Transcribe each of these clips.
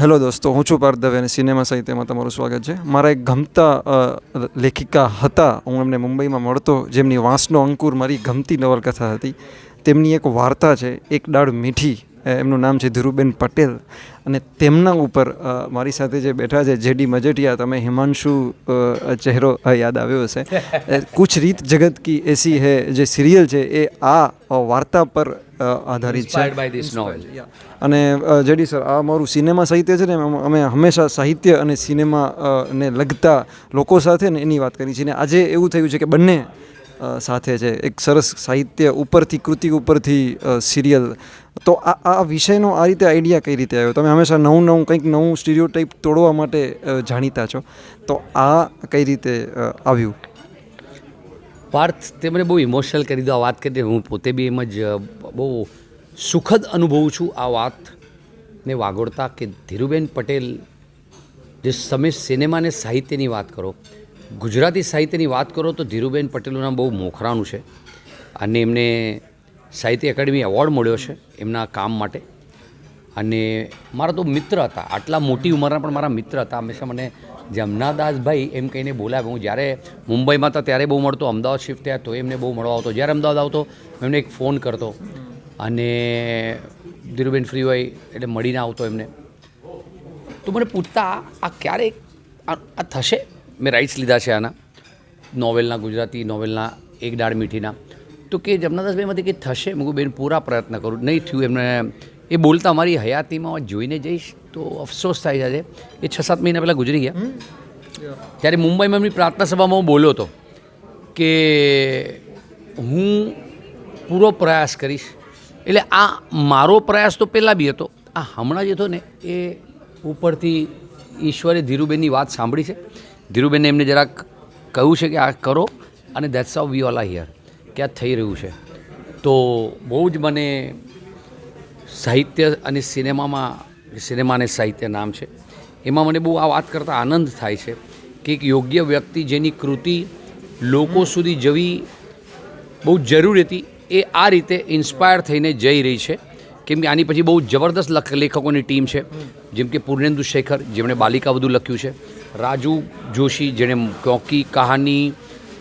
Hello દોસ્તો, હું છું પાર્થ દવે અને સિનેમા સાહિત્યમાં તમારું સ્વાગત છે. મારા એક ગમતા લેખિકા હતા. હું એમને મુંબઈમાં મળતો, જેમની વાંસનો અંકુર મારી ગમતી નવલકથા હતી. તેમની એક વાર્તા છે, એક દાળ મીઠી. એમનું નામ છે ધીરુબેન પટેલ. અને તેમના ઉપર મારી સાથે જે બેઠા છે, જેડી મજેટિયા, તમે હિમાંશુ ચહેરો યાદ આવ્યો હશે. કુછ રીત જગત કી એસી હે, જે સિરિયલ છે, એ આ વાર્તા પર આધારિત છે. અને જેડી સર આ મારું સિનેમા સાહિત્ય છે ને અમે હંમેશા સાહિત્ય અને સિનેમા ને લગતા લોકો સાથે ને એની વાત કરી છે ને આજે એવું થયું છે કે બંને સાથે છે. એક સરસ સાહિત્ય ઉપરથી કૃતિ ઉપરથી સિરિયલ. તો આ આ વિષયનો આ રીતે આઈડિયા કઈ રીતે આવ્યો? તમે હંમેશા નવું નવું કંઈક નવું સ્ટીરિયોટાઈપ તોડવા માટે જાણીતા છો. તો આ કઈ રીતે આવ્યું? પાર્થ તે મને બહુ ઇમોશનલ કરી દીધો. આ વાત કરી હું પોતે બી એમ જ બહુ સુખદ અનુભવું છું આ વાતને વાગોળતા કે ધીરુબેન પટેલ, જે તમે સિનેમાને સાહિત્યની વાત કરો, ગુજરાતી સાહિત્યની વાત કરો તો ધીરુબેન પટેલનું નામ બહુ મોખરાનું છે અને એમને સાહિત્ય એકેડમી એવોર્ડ મળ્યો છે એમના કામ માટે. અને મારા તો મિત્ર હતા, આટલા મોટી ઉંમરના પણ મારા મિત્ર હતા. હંમેશા મને જમનાદાસભાઈ એમ કહીને બોલાવે, હું જ્યારે મુંબઈમાં હતા ત્યારે બહુ મળતો, અમદાવાદ શિફ્ટ થયા તો એમને બહુ મળવા આવતો. જ્યારે અમદાવાદ આવતો એમને એક ફોન કરતો. અને ધીરુબેન ફ્રી હોય એટલે મળીને આવતો એમને. તો મને પૂછતા, આ ક્યારે, આ થશે? મેં રાઇટ્સ લીધા છે આના. નોવેલના ગુજરાતી, નોવેલના એક દાળ મીઠીના. તો કે જમનાદાસભાઈમાંથી કે થશે? મેં બેન, પૂરા પ્રયત્ન કરું. નહીં થયું એમને. એ બોલતા મારી હયાતીમાં જોઈને જઈશ તો અફસોસ થાય છે એ છ સાત મહિના પહેલાં ગુજરી ગયા. ત્યારે મુંબઈમાં એમની પ્રાર્થના સભામાં હું બોલ્યો હતો કે હું પૂરો પ્રયાસ કરીશ એટલે આ મારો પ્રયાસ તો પહેલાં બી હતો. આ હમણાં જે હતો ને, એ ઉપરથી ઈશ્વરે ધીરુબેનની વાત સાંભળી છે. ધીરુબેનને એમને જરાક કહ્યું છે કે આ કરો અને that's how we all here કે આ થઈ રહ્યું છે. તો બહુ જ મને સાહિત્ય અને સિનેમામાં, સિનેમા અને સાહિત્ય નામ છે. એમાં મને બહુ આ વાત કરતાં આનંદ થાય છે કે એક યોગ્ય વ્યક્તિ જેની કૃતિ લોકો સુધી જવી બહુ જરૂરી હતી. એ આ રીતે ઇન્સ્પાયર થઈને જઈ રહી છે. કેમ કે આની પછી બહુ જબરદસ્ત લખ લેખકોની ટીમ છે. જેમ કે પૂર્ણેન્દુ શેખર, જેમણે બાલિકા બધું લખ્યું છે. રાજુ જોશી, જેણે કોકી કહાની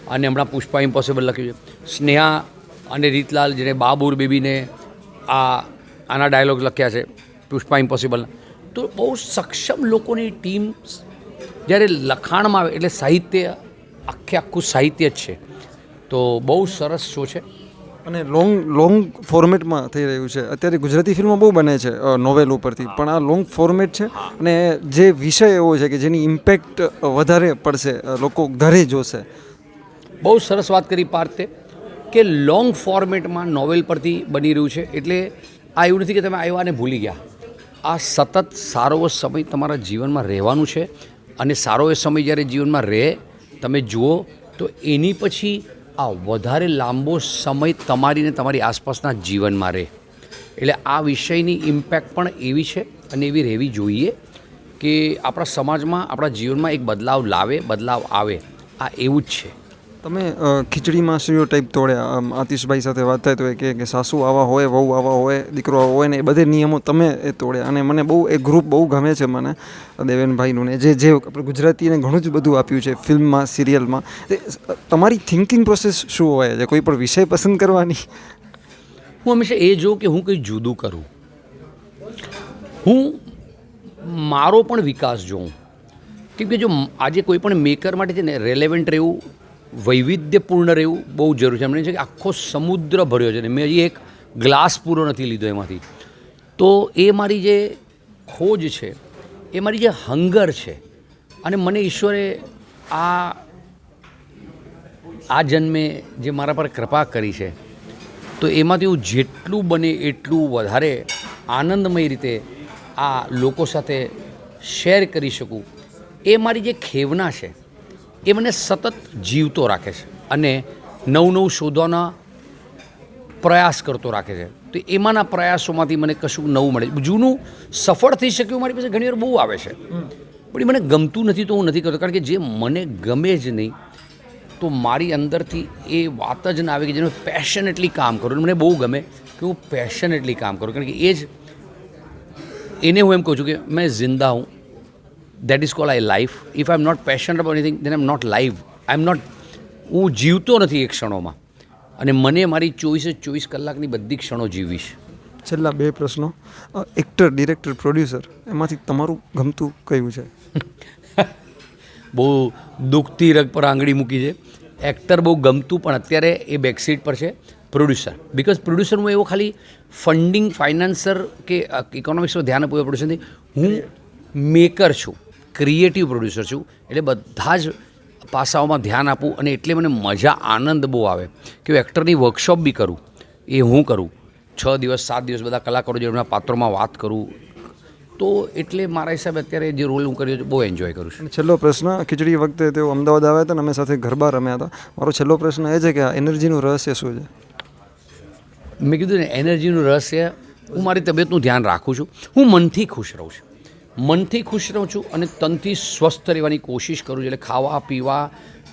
અને હમણાં પુષ્પા ઇમ્પોસિબલ લખ્યું છે. સ્નેહા અને રીતલાલ, જેણે બાબુર બેબીને આ આના ડાયલોગ લખ્યા છે, પુષ્પા ઇમ્પોસિબલ તો બહુ સક્ષમ લોકોની ટીમ જ્યારે લખાણમાં આવે, એટલે સાહિત્ય આખે આખું સાહિત્ય જ છે. તો બહુ સરસ શો છે. અને લોંગ લોંગ ફોર્મેટમાં થઈ રહ્યું છે. અત્યારે ગુજરાતી ફિલ્મો બહુ બને છે નોવેલ ઉપરથી. પણ આ લોંગ ફોર્મેટ છે અને જે વિષય એવો છે કે જેની ઇમ્પેક્ટ વધારે પડશે લોકો ઘરે જોશે. બહુ સરસ વાત કરી પાર્થે કે લોંગ ફોર્મેટમાં નોવેલ પરથી બની રહ્યું છે. એટલે આ એવું નથી કે તમે આવ્યા અને ભૂલી ગયા. આ સતત સારો સમય તમારા જીવનમાં રહેવાનું છે. અને સારો એ સમય જ્યારે જીવનમાં રહે તમે જુઓ તો એની પછી આ વધારે લાંબો સમય તમારી ને તમારી આસપાસના જીવનમાં રહે. એટલે આ વિષયની ઇમ્પેક્ટ પણ એવી છે અને એવી રહેવી જોઈએ કે આપણા સમાજમાં, આપણા જીવનમાં એક બદલાવ લાવે, બદલાવ આવે. આ એવું જ છે. તમે ખીચડીમાં સ્ટીરિયો ટાઈપ તોડ્યા આમ આતિશભાઈ સાથે વાત થાય તો એ કે સાસુ આવા હોય, વહુ આવા હોય, દીકરો આવા હોય ને એ બધે નિયમો તમે એ તોડ્યા અને મને બહુ, એ ગ્રુપ બહુ ગમે છે મને, દેવેનભાઈનું ને જે જે આપણે ગુજરાતીને ઘણું જ બધું આપ્યું છે ફિલ્મમાં, સિરિયલમાં. તે, તમારી થિંકિંગ પ્રોસેસ શું હોય? છે કોઈ પણ વિષય પસંદ કરવાની? હું હંમેશા એ જોઉં કે હું કંઈ જુદું કરું. હું મારો પણ વિકાસ જોઉં. કેમ કે જો આજે કોઈ પણ મેકર માટે છે ને રેલેવન્ટ રહેવું વૈવિધ્યપૂર્ણ રહેવું બહુ જરૂરી છે. એમણે છે કે આખો સમુદ્ર ભર્યો છે. ને મેં હજી એક ગ્લાસ પૂરો નથી લીધો એમાંથી. તો એ મારી જે ખોજ છે, એ મારી જે હંગર છે, અને મને ઈશ્વરે આ આ જન્મે જે મારા પર કૃપા કરી છે, તો એમાંથી હું જેટલું બને એટલું વધારે આનંદમય રીતે આ લોકો સાથે શેર કરી શકું. એ મારી જે ખેવના છે એ મને સતત જીવતો રાખે છે અને નવું નવું શોધવાના પ્રયાસ કરતો રાખે છે. તો એમાંના પ્રયાસોમાંથી મને કશું નવું મળે જૂનું સફળ થઈ શક્યું મારી પાસે ઘણીવાર બહુ આવે છે. પણ એ મને ગમતું નથી તો હું નથી કરતો. કારણ કે જે મને ગમે જ નહીં, તો મારી અંદરથી એ વાત જ ના આવે કે જેને પેશનેટલી કામ કરું. મને બહુ ગમે કે હું પેશનેટલી કામ કરું. કારણ કે એ જ, એને હું એમ કહું છું કે મેં જિંદા હું. That is call I life if I am not passion about anything then am not live I am not હું જીવતો નથી એ ક્ષણોમાં. અને મને મારી ચોવીસે ચોવીસ કલાકની બધી ક્ષણો જીવીશ. છેલ્લા બે પ્રશ્નો. એક્ટર ડિરેક્ટર પ્રોડ્યુસર એમાંથી તમારું ગમતું કયું છે? બહુ દુઃખથી રગ પર આંગળી મૂકી છે. એક્ટર બહુ ગમતું પણ અત્યારે એ બેકસીટ પર છે. પ્રોડ્યુસર બિકોઝ પ્રોડ્યુસર હું એવો ખાલી ફંડિંગ ફાઇનાન્સર કે ઇકોનોમિક્સમાં ધ્યાન આપવું પ્રોડ્યુસરથી પ્રોડ્યુસર હું મેકર છું. ક્રિએટિવ પ્રોડ્યુસર છું. એટલે બધા જ પાસાઓમાં ધ્યાન આપું અને એટલે મને મજા આનંદ બહુ આવે. કે હું એક્ટરની વર્કશોપ બી કરું. એ હું કરું. છ દિવસ સાત દિવસ બધા કલાકારો જેમના પાત્રોમાં વાત કરું. તો એટલે મારા હિસાબે અત્યારે જે રોલ હું કર્યો છે બહુ એન્જોય કરું છું. અને છેલ્લો પ્રશ્ન ખીચડી વખતે તેઓ અમદાવાદ આવ્યા હતા અને અમે સાથે ગરબા રમ્યા હતા. મારો છેલ્લો પ્રશ્ન એ છે કે આ એનર્જીનું રહસ્ય શું છે? મેં કીધું ને એનર્જીનું રહસ્ય હું મારી તબિયતનું ધ્યાન રાખું છું. હું મનથી ખુશ રહું છું. મનથી ખુશ રહું છું અને તનથી સ્વસ્થ રહેવાની કોશિશ કરું છું. એટલે ખાવા, પીવા,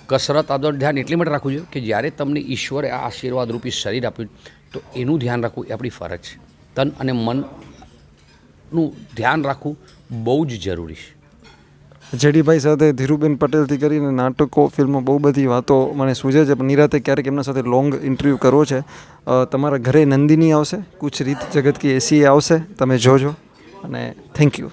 કસરત, આદર, ધ્યાન એટલી માટે રાખવું જોઈએ કે જ્યારે તમને ઈશ્વરે આ આશીર્વાદ રૂપી શરીર આપ્યું તો એનું ધ્યાન રાખવું એ આપણી ફરજ છે. તન અને મનનું ધ્યાન રાખવું બહુ જ જરૂરી છે. જેડીભાઈ સાથે ધીરુબેન પટેલથી કરીને નાટકો, ફિલ્મો બહુ બધી વાતો મને સૂઝે છે. પણ નિરાતે ક્યારેક એમના સાથે લોંગ ઇન્ટરવ્યૂ કરવો છે. તમારા ઘરે નંદિની આવશે. કુછ રીત જગત કી એસી આવશે. તમે જોજો. અને થેન્ક યુ